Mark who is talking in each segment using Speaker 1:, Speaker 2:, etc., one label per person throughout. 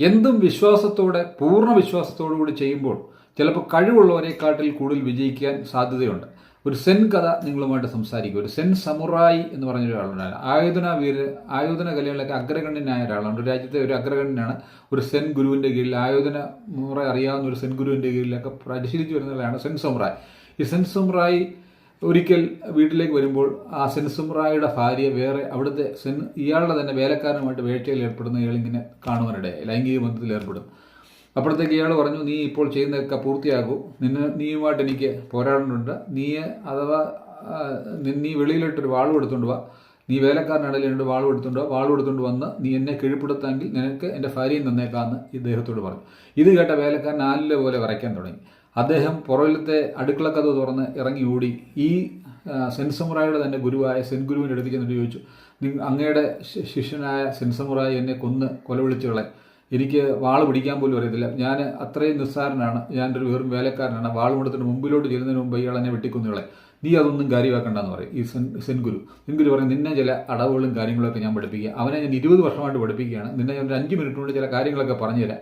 Speaker 1: എന്തും വിശ്വാസത്തോടെ പൂർണ വിശ്വാസത്തോടു കൂടി ചെയ്യുമ്പോൾ ചിലപ്പോൾ കഴിവുള്ളവരെക്കാട്ടിൽ കൂടുതൽ വിജയിക്കാൻ സാധ്യതയുണ്ട്. ഒരു സെൻ കഥ നിങ്ങളുമായിട്ട് സംസാരിക്കും ഒരു സെൻ സമുറായി എന്ന് പറഞ്ഞ ഒരാളുണ്ടായിരുന്നു ആയോധന വീര ആയോധന കലകളിലൊക്കെ അഗ്രഗണ്യനായ ഒരാളാണ് ഒരു രാജ്യത്തെ ഒരു അഗ്രഗണ്യനാണ് ഒരു സെൻ ഗുരുവിന്റെ കീഴിൽ. ആയോധന മുറ അറിയാവുന്ന ഒരു സെൻ ഗുരുവിന്റെ കീഴിലൊക്കെ പരിശീലിച്ചു വരുന്നവരാണ് സെൻ സമുറായി. ഈ സെൻ സമുറായി ഒരിക്കൽ വീട്ടിലേക്ക് വരുമ്പോൾ ആ സെൻസുമറായുടെ ഭാര്യ വേറെ അവിടുത്തെ സെൻ ഇയാളുടെ തന്നെ വേലക്കാരനുമായിട്ട് വേഴ്ചയിൽ ഏർപ്പെടുന്ന ഇയാളിങ്ങനെ കാണുവാനിടയായി ലൈംഗിക ബന്ധത്തിൽ ഏർപ്പെടും. അപ്പോഴത്തേക്ക് ഇയാൾ പറഞ്ഞു നീ ഇപ്പോൾ ചെയ്യുന്നതൊക്കെ പൂർത്തിയാകൂ. നിന്നെ നീയുമായിട്ട് എനിക്ക് പോരാടുന്നുണ്ട് നീ അഥവാ നി- വെളിയിലിട്ടൊരു വാളും എടുത്തുകൊണ്ട് വാ. നീ വേലക്കാരനാണെങ്കിൽ എന്നോട് വാളും എടുത്തുകൊണ്ട് വാൾ എടുത്തുകൊണ്ട് വന്ന് നീ എന്നെ കീഴ്പ്പെടുത്താമെങ്കിൽ നിനക്ക് എന്റെ ഭാര്യയും തന്നേക്കാമെന്ന് ഇദ്ദേഹത്തോട് പറഞ്ഞു. ഇത് കേട്ട വേലക്കാരൻ ആലിലെ പോലെ വരയ്ക്കാൻ തുടങ്ങി. അദ്ദേഹം പുറകിലത്തെ അടുക്കളക്കഥ തുറന്ന് ഇറങ്ങി ഓടി. ഈ സെൻസമുറായുടെ തന്നെ ഗുരുവായ സെൻ ഗുരുവിന്റെ എന്നിട്ട് ചോദിച്ചു "നി- അങ്ങയുടെ ശിഷ്യനായ സെൻസമുറായി എന്നെ കൊന്ന് കൊലവിളിച്ചുകളെ എനിക്ക് വാൾ പിടിക്കാൻ പോലും അറിയത്തില്ല. ഞാൻ അത്രയും നിസ്സാരനാണ്. ഞാൻ ഒരു വെറും വേലക്കാരനാണ്. വാൾ കൊടുത്തിട്ട് മുമ്പിലോട്ട് ചെല്ലുന്നതിന് മുമ്പ് ഇയാൾ എന്നെ വെട്ടിക്കുന്നുകളെ നീ അതൊന്നും കാര്യമാക്കണ്ടെന്ന് പറയും ഈ സെൻ സെൻഗുരു. സെൻഗുരു പറയും നിന്നെ ചില അടവുകളും കാര്യങ്ങളൊക്കെ ഞാൻ പഠിപ്പിക്കുക. അവനെ ഞാൻ ഇരുപത് വർഷമായിട്ട് പഠിപ്പിക്കുകയാണ്. നിന്നെ ഞാൻ ഒരു അഞ്ച് മിനിറ്റ് കൊണ്ട് ചില കാര്യങ്ങളൊക്കെ പറഞ്ഞുതരാം.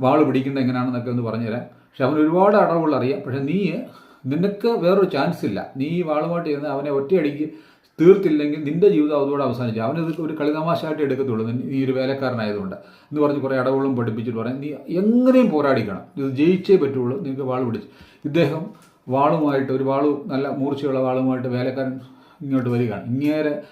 Speaker 1: വാൾ പിടിക്കേണ്ട എങ്ങനെയാണെന്നൊക്കെ ഒന്ന് പറഞ്ഞുതരാം. പക്ഷെ അവൻ ഒരുപാട് അടവുകൾ അറിയാം. പക്ഷെ നീ നിനക്ക് വേറൊരു ചാൻസ് ഇല്ല. നീ വാളുമായിട്ട് ഇരുന്ന് അവനെ ഒറ്റയടിക്ക് തീർത്തില്ലെങ്കിൽ നിന്റെ ജീവിതം അതോടെ അവസാനിച്ചു അവനത് ഒരു കളിതമാശയായിട്ട് എടുക്കത്തുള്ളൂ. നീ ഒരു വേലക്കാരനായതുകൊണ്ട്. എന്ന് പറഞ്ഞ് കുറേ അടവുകളും പഠിപ്പിച്ചിട്ട് പറയാം. നീ എങ്ങനെയും പോരാടിക്കണം. ഇത് ജയിച്ചേ പറ്റുള്ളൂ. നിനക്ക് വാൾ പിടിച്ച്. ഇദ്ദേഹം വാളുമായിട്ട് ഒരു വാളു നല്ല മൂർച്ചയുള്ള വാളുമായിട്ട് വേലക്കാരൻ ഇങ്ങോട്ട് വരികയാണ്. ഇങ്ങേരെ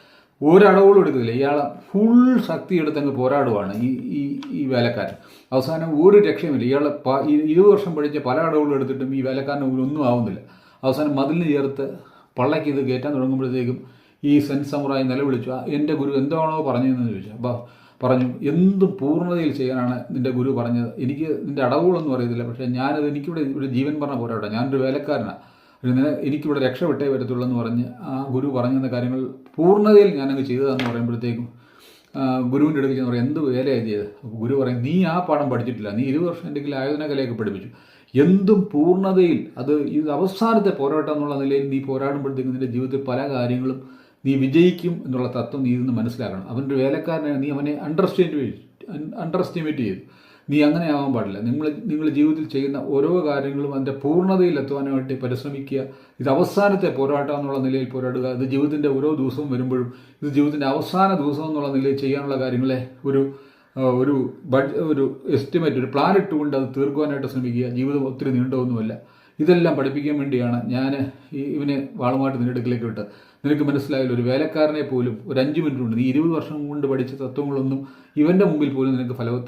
Speaker 1: ഒരടവുകളും എടുക്കുന്നില്ല. ഇയാളെ ഫുൾ ശക്തി എടുത്തങ്ങ് പോരാടുവാണ് ഈ ഈ ഈ വേലക്കാരൻ. അവസാനം ഒരു രക്ഷയുമില്ല. ഇയാളെ പ- ഇരുപത് വർഷം പഠിച്ച പല അടവുകളും എടുത്തിട്ടും ഈ വേലക്കാരന് ഒന്നും ആവുന്നില്ല. അവസാനം മതിലിന് ചേർത്ത് പള്ളയ്ക്ക് ഇത് കയറ്റാൻ തുടങ്ങുമ്പോഴത്തേക്കും ഈ സെൻ സമുറായി നിലവിളിച്ചു "ആ, എന്റെ ഗുരു എന്താണോ പറഞ്ഞതെന്ന് ചോദിച്ചു. അപ്പോൾ പറഞ്ഞു എന്തും പൂർണതയിൽ ചെയ്യാനാണ് നിന്റെ ഗുരു പറഞ്ഞത്. എനിക്ക് നിന്റെ അടവുകളൊന്നും അറിയത്തില്ല. പക്ഷേ ഞാനത് എനിക്കിവിടെ ഇവിടെ ജീവൻ പറഞ്ഞ പോരാട്ടോ. ഞാനൊരു വേലക്കാരനാണ് എനിക്കിവിടെ രക്ഷപ്പെട്ടേ വരത്തുള്ളൂ എന്ന് പറഞ്ഞ് ആ ഗുരു പറഞ്ഞെന്ന കാര്യങ്ങൾ പൂർണതയിൽ ഞാനങ്ങ് ചെയ്തതെന്ന് പറയുമ്പോഴത്തേക്കും ഗുരുവിന്റെ അടുത്ത് പറയും എന്ത് വേലയാണ് ചെയ്തത് ഗുരു പറയും നീ ആ പാഠം പഠിച്ചിട്ടില്ല. നീ ഇരുപത് വർഷം എന്തെങ്കിലും ആയോധന കലയൊക്കെ പഠിപ്പിച്ചു. എന്തും പൂർണതയിൽ അത് ഇത് അവസാനത്തെ പോരാട്ടം എന്നുള്ള നിലയിൽ നീ പോരാടുമ്പോഴത്തേക്കും നിന്റെ ജീവിതത്തിൽ പല കാര്യങ്ങളും നീ വിജയിക്കും എന്നുള്ള തത്വം നീ ഇന്ന് മനസ്സിലാക്കണം. അവന്റെ വേലക്കാരനെ നീ അവനെ അണ്ടർ എസ്റ്റിമേറ്റ് അണ്ടർ എസ്റ്റിമേറ്റ് ചെയ്തു. നീ അങ്ങനെ ആവാൻ പാടില്ല. നിങ്ങൾ നിങ്ങൾ ജീവിതത്തിൽ ചെയ്യുന്ന ഓരോ കാര്യങ്ങളും അതിന്റെ പൂർണതയിൽ എത്തുവാനായിട്ട് പരിശ്രമിക്കുക. ഇത് അവസാനത്തെ പോരാട്ടം എന്നുള്ള നിലയിൽ പോരാടുക. ഇത് ജീവിതത്തിന്റെ ഓരോ ദിവസവും വരുമ്പോഴും ഇത് ജീവിതത്തിന്റെ അവസാന ദിവസം എന്നുള്ള നിലയിൽ ചെയ്യാനുള്ള കാര്യങ്ങളെ ഒരു ഒരു ബഡ് ഒരു എസ്റ്റിമേറ്റ് ഒരു പ്ലാൻ ഇട്ടുകൊണ്ട് അത് തീർക്കുവാനായിട്ട് ശ്രമിക്കുക. ജീവിതം ഒത്തിരി നീണ്ടതൊന്നുമല്ല ഇതെല്ലാം പഠിപ്പിക്കാൻ വേണ്ടിയാണ് ഞാൻ ഇവനെ വാളുമായിട്ട് നിന്റെ വിട്ടത്. വിട്ട് നിനക്ക് മനസ്സിലായാലും ഒരു വേലക്കാരനെ പോലും ഒരു അഞ്ച് മിനിറ്റ് കൊണ്ട് നീ ഇരുപത് വർഷം കൊണ്ട് പഠിച്ച തത്വങ്ങളൊന്നും ഇവന്റെ മുമ്പിൽ പോലും നിനക്ക് ഫലവത്ത